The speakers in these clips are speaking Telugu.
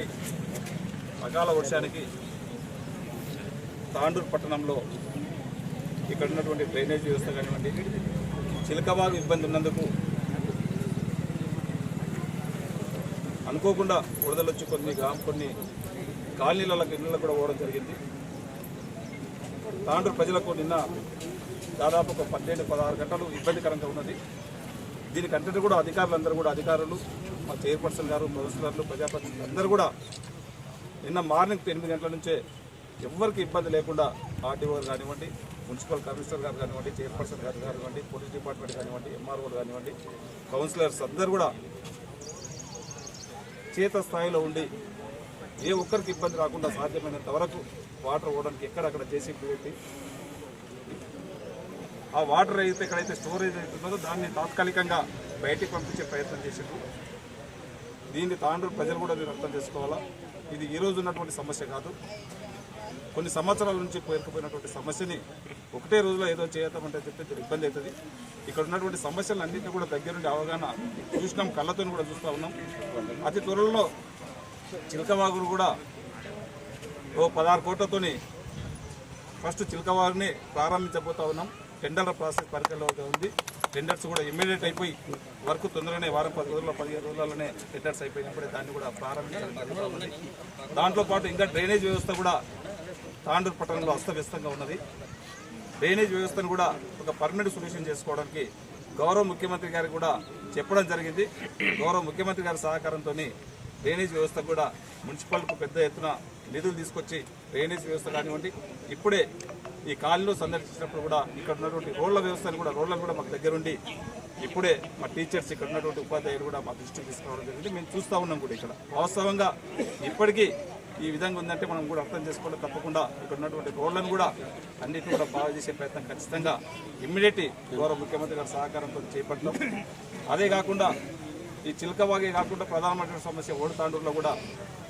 కురిసినటువంటి అకాల వర్షానికి తాండూరు పట్టణంలో ఇక్కడ ఉన్నటువంటి డ్రైనేజ్ వ్యవస్థ కానివ్వండి చిలకబాగు ఇబ్బంది ఉన్నందుకు అనుకోకుండా వరదలు వచ్చి కొన్ని గ్రామ కొన్ని కాలనీలకు ఇళ్ళకు కూడా పోవడం జరిగింది. తాండూరు ప్రజలకు నిన్న దాదాపు ఒక పన్నెండు పదహారు గంటలు ఇబ్బందికరంగా ఉన్నది. దీనికంటే కూడా అధికారులందరూ కూడా అధికారులు మా చైర్పర్సన్ గారు ప్రొఫెసర్లు ప్రజాప్రతినిధులు అందరూ కూడా నిన్న మార్నింగ్ ఎనిమిది గంటల నుంచే ఎవరికి ఇబ్బంది లేకుండా ఆర్టీఓ గారు కానివ్వండి మున్సిపల్ కమిషనర్ గారు కానివ్వండి చైర్పర్సన్ గారు కానివ్వండి పోలీస్ డిపార్ట్మెంట్ కానివ్వండి ఎంఆర్ఓ కానివ్వండి కౌన్సిలర్స్ అందరూ కూడా చేత స్థాయిలో ఉండి ఏ ఒక్కరికి ఇబ్బంది రాకుండా సాధ్యమైనంత వరకు వాటర్ పోవడానికి ఎక్కడక్కడ చేసి పెట్టి ఆ వాటర్ అయితే ఎక్కడైతే స్టోరేజ్ అవుతుందో దాన్ని తాత్కాలికంగా బయటికి పంపించే ప్రయత్నం చేసిండ్రు. దీన్ని తాండ్రు ప్రజలు కూడా మీరు అర్థం చేసుకోవాలా? ఇది ఈ రోజు ఉన్నటువంటి సమస్య కాదు. కొన్ని సంవత్సరాల నుంచి పేరుకుపోయినటువంటి సమస్యని ఒకటే రోజులో ఏదో చేద్దామంటే చెప్పి ఇబ్బంది అవుతుంది. ఇక్కడ ఉన్నటువంటి సమస్యలన్నింటినీ కూడా దగ్గరుండి అవగాహన చూసినాం కళ్ళతో కూడా చూస్తూ ఉన్నాం. అతి త్వరలో చిలకవాగురు కూడా ఓ పదహారు కోట్లతోని ఫస్ట్ చిలకవాగుని ప్రారంభించబోతా ఉన్నాం. టెండర్ల ప్రాసెస్ పరిధిలో ఉంది. టెండర్స్ కూడా ఇమ్మీడియట్ అయిపోయి వర్క్ తొందరగానే వారం పది రోజుల్లో పదిహేను రోజుల్లోనే టెండర్స్ అయిపోయినప్పుడే దాన్ని కూడా ప్రారంభించడం జరుగుతూ ఉంది దాంట్లో పాటు ఇంకా డ్రైనేజ్ వ్యవస్థ కూడా తాండూరు పట్టణంలో అస్తవ్యస్తంగా ఉన్నది. డ్రైనేజ్ వ్యవస్థను కూడా ఒక పర్మనెంట్ సొల్యూషన్ చేసుకోవడానికి గౌరవ ముఖ్యమంత్రి గారికి కూడా చెప్పడం జరిగింది. గౌరవ ముఖ్యమంత్రి గారి సహకారంతో డ్రైనేజ్ వ్యవస్థ కూడా మున్సిపల్కు పెద్ద ఎత్తున నిధులు తీసుకొచ్చి డ్రైనేజ్ వ్యవస్థ కానివ్వండి ఇప్పుడే ఈ కాలనీలో సందర్శించినప్పుడు కూడా ఇక్కడ ఉన్నటువంటి రోడ్ల వ్యవస్థను కూడా రోడ్లను కూడా మాకు దగ్గరుండి ఇప్పుడే మా టీచర్స్ ఇక్కడ ఉన్నటువంటి ఉపాధ్యాయులు కూడా మా దృష్టికి తీసుకురావడం జరిగింది. మేము చూస్తూ ఉన్నాం కూడా ఇక్కడ. వాస్తవంగా ఇప్పటికీ ఈ విధంగా ఉందంటే మనం కూడా అర్థం చేసుకోవడం తప్పకుండా ఇక్కడ ఉన్నటువంటి రోడ్లను కూడా అన్నిటిని కూడా బాగా చేసే ప్రయత్నం ఖచ్చితంగా ఇమ్మీడియట్ గౌరవ ముఖ్యమంత్రి గారి సహకారంతో చేపట్టడం అదే కాకుండా ఈ చిలకవాగే కాకుండా ప్రధానమైన సమస్య ఓడతాండూరులో కూడా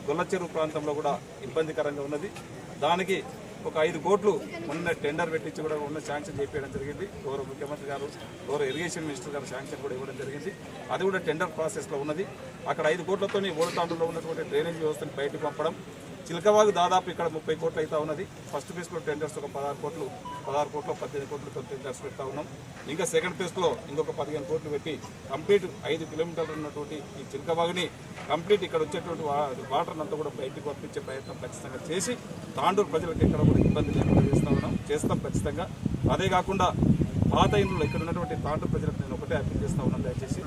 గొల్లచెరువు ప్రాంతంలో కూడా ఇబ్బందికరంగా ఉన్నది. దానికి ఒక ఐదు కోట్లు మొన్న టెండర్ పెట్టించి కూడా ఉన్న శాంక్షన్ చేపించడం జరిగింది. గౌరవ ముఖ్యమంత్రి గారు గౌరవ ఇరిగేషన్ మినిస్టర్ గారు శాంక్షన్ కూడా ఇవ్వడం జరిగింది. అది కూడా టెండర్ ప్రాసెస్లో ఉన్నది. అక్కడ ఐదు కోట్లతో ఓడతాండూరులో ఉన్నటువంటి డ్రైనేజ్ వ్యవస్థను బయటకు పంపడం చిలకవాగు దాదాపు ఇక్కడ ముప్పై కోట్లు అయితే ఉన్నది. ఫస్ట్ ఫేజ్లో టెండర్స్ ఒక పదహారు కోట్లు పదహారు కోట్లు పద్దెనిమిది కోట్లు టెండర్స్ పెడతా ఉన్నాం. ఇంకా సెకండ్ ఫేజ్లో ఇంకొక పదిహేను కోట్లు పెట్టి కంప్లీట్ ఐదు కిలోమీటర్లు ఉన్నటువంటి ఈ చిలకవాగుని కంప్లీట్ ఇక్కడ వచ్చేటువంటి వాటర్ అంతా కూడా బయటకు పంపించే ప్రయత్నం ఖచ్చితంగా చేసి తాండూరు ప్రజలకు ఎక్కడ కూడా ఇబ్బంది లేకుండా చేస్తా ఉన్నాం. చేస్తాం ఖచ్చితంగా. అదే కాకుండా పాత ఇంట్లో ఇక్కడ ఉన్నటువంటి తాండూరు ప్రజలకు నేను ఒకటే అప్పీల్ చేస్తా ఉన్నాను దయచేసి.